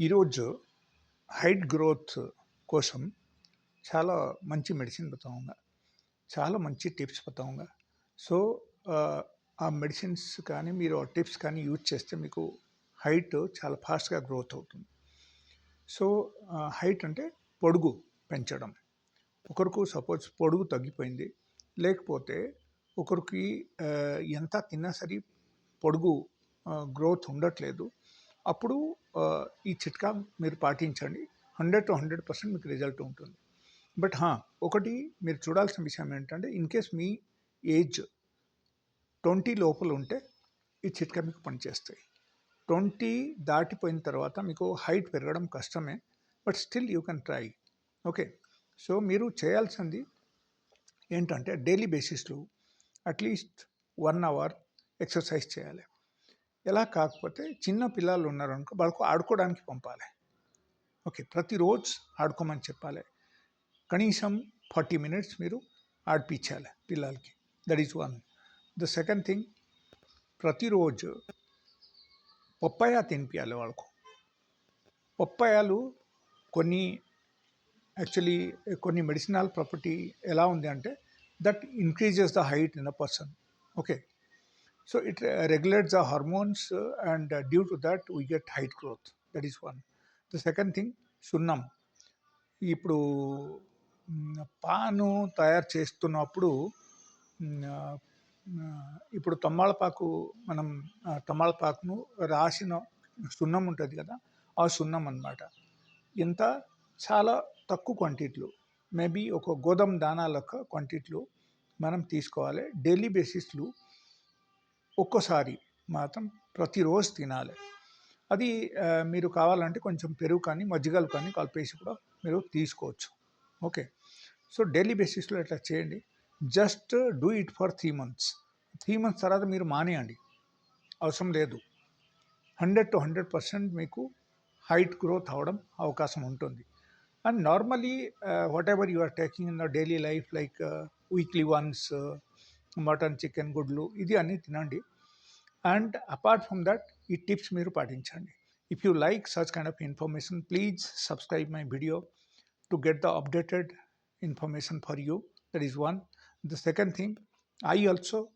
ఈరోజు height growth కోసం చాలా మంచి మెడిసిన్ बताऊंगा చాలా మంచి టిప్స్ बताऊंगा సో ఆ మెడిసిన్స్ కానీ మీరు ఆ టిప్స్ కానీ యూజ్ చేస్తే మీకు హైట్ చాలా ఫాస్ట్గా గ్రోత్ అవుతుంది సో హైట్ అంటే పొడుగు పెంచడం ఒకరికి సపోజ్ పొడుగు తగ్గిపోయింది లేకపోతే ఒకరికి ఆ, ఎంత తిన్నా సరే పొడుగు గ్రోత్ ఉండట్లేదు అప్పుడు ఈ చిట్కా మీరు పాటించండి. హండ్రెడ్ టు హండ్రెడ్ పర్సెంట్ మీకు రిజల్ట్ ఉంటుంది. బట్ హా, ఒకటి మీరు చూడాల్సిన విషయం ఏంటంటే ఇన్ కేస్ మీ ఏజ్ ట్వంటీ లోపల ఉంటే ఈ చిట్కా మీకు పనిచేస్తాయి. ట్వంటీ దాటిపోయిన తర్వాత మీకు హైట్ పెరగడం కష్టమే but still you can try. Okay? So మీరు చేయాల్సింది ఏంటంటే డైలీ బేసిస్లో అట్లీస్ట్ వన్ అవర్ ఎక్సర్సైజ్ చేయాలి. ఎలా కాకపోతే చిన్న పిల్లలు ఉన్నారనుకో వాళ్ళకు ఆడుకోవడానికి పంపాలి. ఓకే ప్రతిరోజు ఆడుకోమని చెప్పాలి. కనీసం ఫార్టీ మినిట్స్ మీరు ఆడిపించాలి పిల్లలకి. That is one the second thing ప్రతిరోజు పప్పాయ తినిపించాలి వాళ్ళకు. పప్పాయాలు కొన్ని యాక్చువల్లీ కొన్ని మెడిసినల్ ప్రాపర్టీ ఎలా ఉంది అంటే that increases the height in a person okay so it regulates the hormones and due to that we get height growth. That is one the second thing సున్నం. ఇప్పుడు పాను తయారు చేస్తున్నప్పుడు ఇప్పుడు తమ్మాళపాకు మనం తమ్మాళపాకును రాసిన సున్నం ఉంటుంది కదా ఆ సున్నం అన్నమాట. ఇంత చాలా తక్కువ క్వాంటిటీలో మేబీ ఒక గోధుమ దానా క్వాంటిటీలు మనం తీసుకోవాలి. డైలీ బేసిస్లో ఒక్కోసారి మాత్రం ప్రతిరోజు తినాలి. అది మీరు కావాలంటే కొంచెం పెరుగు కానీ మజ్జిగలు కానీ కలిపేసి కూడా మీరు తీసుకోవచ్చు. ఓకే. సో డైలీ బేసిస్లో ఇట్లా చేయండి. Just do it for three months. Three months తర్వాత మీరు మానేయండి. అవసరం లేదు. హండ్రెడ్ టు హండ్రెడ్ పర్సెంట్ మీకు హైట్ గ్రోత్ అవడం అవకాశం ఉంటుంది. And normally whatever you are taking in the daily life like weekly once mutton chicken గుడ్లు ఇది అన్నీ తినండి అండ్ అపార్ట్ ఫ్రమ్ దట్ ఈ టిప్స్ మీరు పాటించండి if you like such kind of information please subscribe my video to get the updated information for you that is one the second thing i also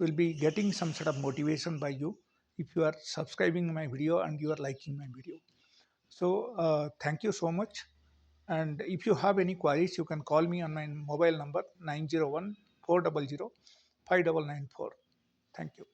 will be getting some sort of motivation by you if you are subscribing my video and you are liking my video so uh, thank you so much and if you have any queries you can call me on my mobile number 901 four double zero five double nine four. Thank you.